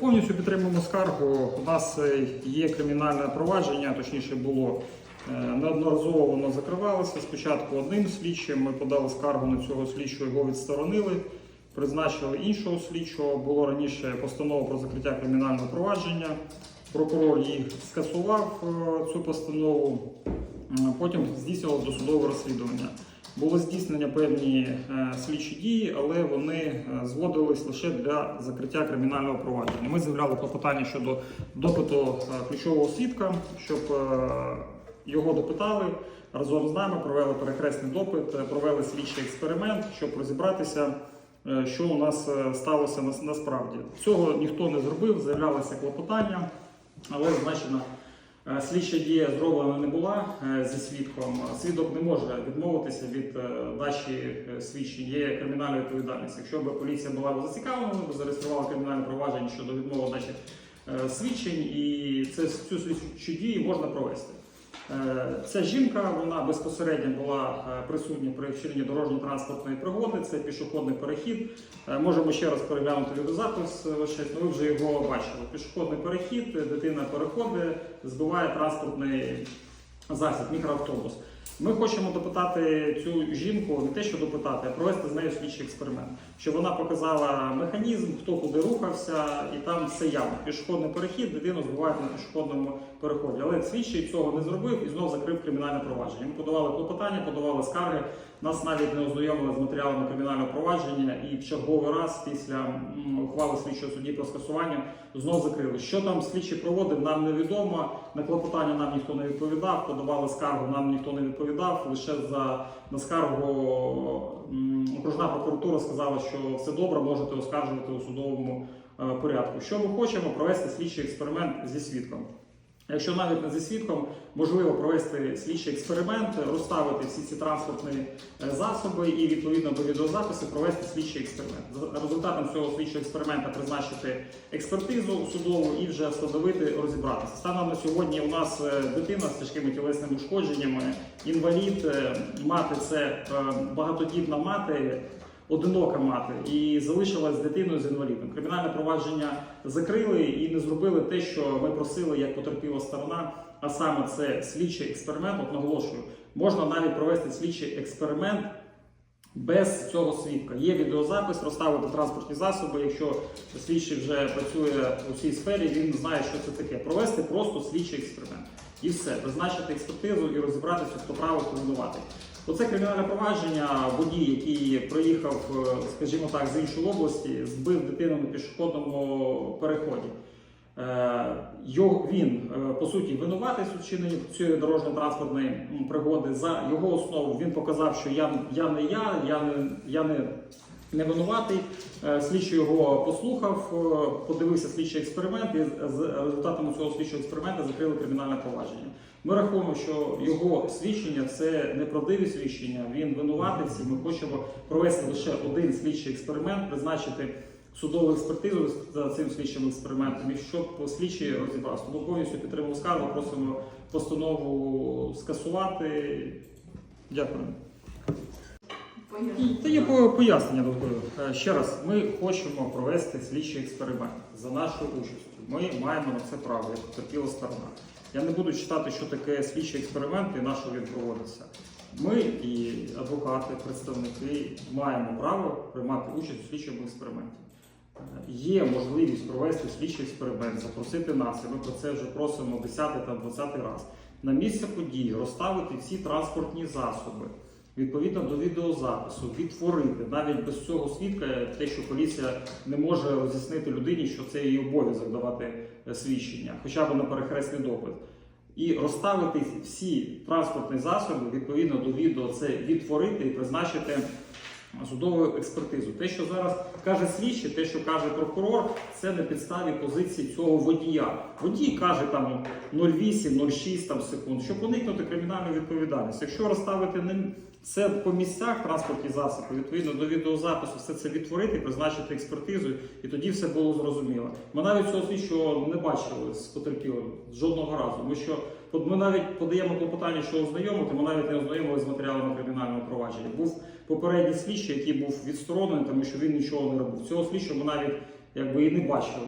Повністю підтримуємо скаргу. У нас е, є кримінальне провадження, точніше було е, неодноразово воно закривалося. Спочатку одним слідчим ми подали скаргу на цього слідчого, його відсторонили, призначили іншого слідчого. Було раніше постанова про закриття кримінального провадження. Прокурор їх скасував е, цю постанову. Потім здійснювало досудове розслідування. Було здійснення певні е, слідчі дії, але вони е, зводились лише для закриття кримінального провадження. Ми заявляли клопотання щодо допиту е, ключового свідка, щоб його допитали разом з нами, провели перехресний допит, провели слідчий експеримент, щоб розібратися, що у нас сталося насправді. Цього ніхто не зробив, заявлялося клопотання, але значено. Е, Слідча дія зроблена не була е, зі свідком. Свідок не може відмовитися від дачі е, свідчень. Є кримінальна відповідальність. Якщо б поліція була зацікавлена, б зареєструвала кримінальне провадження щодо відмови дачі свідчень, і це цю слідчу дію можна провести. Е, Ця жінка вона безпосередньо була е, присутня при вчиненні дорожньо-транспортної пригоди. Це пішохідний перехід. Е, Можемо ще раз переглянути відеозапис. Ну, ви вже його бачили. Пішохідний перехід, дитина переходить, збиває транспортний засіб, мікроавтобус. Ми хочемо допитати цю жінку не те, що допитати, а провести з нею слідчий експеримент, щоб вона показала механізм, хто куди рухався, і там все явно. Пішохідний перехід, дитину збивають на пішохідному переході. Але слідчий цього не зробив і знов закрив кримінальне провадження. Ми подавали клопотання, подавали скарги. Нас навіть не ознайомили з матеріалами кримінального провадження, і в черговий раз після ухвали слідчого судді про скасування знов закрили. Що там слідчий проводив, нам невідомо. На клопотання нам ніхто не відповідав. Подавали скаргу, нам ніхто не відповідав. Лише за на скаргу окружна прокуратура сказала, що все добре, можете оскаржувати у судовому е, порядку. Що ми хочемо провести слідчий експеримент зі свідком. Якщо навіть не зі свідком, можливо провести слідчий експеримент, розставити всі ці транспортні е, засоби і відповідно до відеозапису провести слідчий експеримент. За результатом цього слідчого експерименту призначити експертизу судову і вже встановити розібратися. Станом на сьогодні у нас е, дитина з тяжкими тілесними ушкодженнями, інвалід, е, мати це багатодітна мати. Одинока мати і залишилась дитиною з інвалідом. Кримінальне провадження закрили і не зробили те, що ми просили як потерпіла сторона. А саме це слідчий експеримент. От наголошую, можна навіть провести слідчий експеримент без цього свідка. Є відеозапис, розставити транспортні засоби. Якщо слідчий вже працює у цій сфері, він знає, що це таке. Провести просто слідчий експеримент. І все, призначити експертизу і розібратися, хто правий, хто винуватий. Оце кримінальне провадження. Водій, який приїхав, е, скажімо так, з іншої області, збив дитину на пішохідному переході. Е, Його він е, по суті винуватий у цієї дорожньо-транспортної пригоди. За його основу він показав, що я, я не я, я не я не, не винуватий. Е, Слідчий його послухав, е, подивився слідчий експеримент, і з результатами цього слідчого експерименту закрили кримінальне провадження. Ми рахуємо, що його свідчення це неправдиві свідчення. Він винуватий. Ми хочемо провести лише один слідчий експеримент, призначити судову експертизу за цим слідчим експериментом, і щоб слідчі розібрався. Тому повністю підтримуємо скаргу, просимо постанову скасувати. Дякую. Це є пояснення додаткове. Е, Ще раз, ми хочемо провести слідчий експеримент за нашою участю. Ми маємо на це право, як потерпіла сторона. Я не буду читати, що таке слідчий експеримент і на що він проводиться. Ми і адвокати, представники маємо право приймати участь у слідчому експерименті. Е, Є можливість провести слідчий експеримент, запросити нас, і ми про це вже просимо 10 та 20 раз. На місце події розставити всі транспортні засоби відповідно до відеозапису, відтворити навіть без цього свідка те, що поліція не може роз'яснити людині, що це її обов'язок давати е, свідчення, хоча б на перехресний допит. І розставити всі транспортні засоби відповідно до відео, це відтворити і призначити судову експертизу. Те, що зараз каже слідчий, те, що каже прокурор, це на підставі позиції цього водія. Водій каже там 0,8-0,6 там, секунд, щоб уникнути кримінальної відповідальності. Якщо розставити це по місцях транспортні засоби, відповідно до відеозапису, все це відтворити, призначити експертизу, і тоді все було зрозуміло. Ми навіть цього слідчого не бачили з потерпілим жодного разу. Ми що ми навіть подаємо клопотання, що ознайомити, ми навіть не ознайомили з матеріалами кримінального провадження. Був попередній слідчий, який був відсторонений, тому що він нічого не робив. Цього слідчого ми навіть якби і не бачили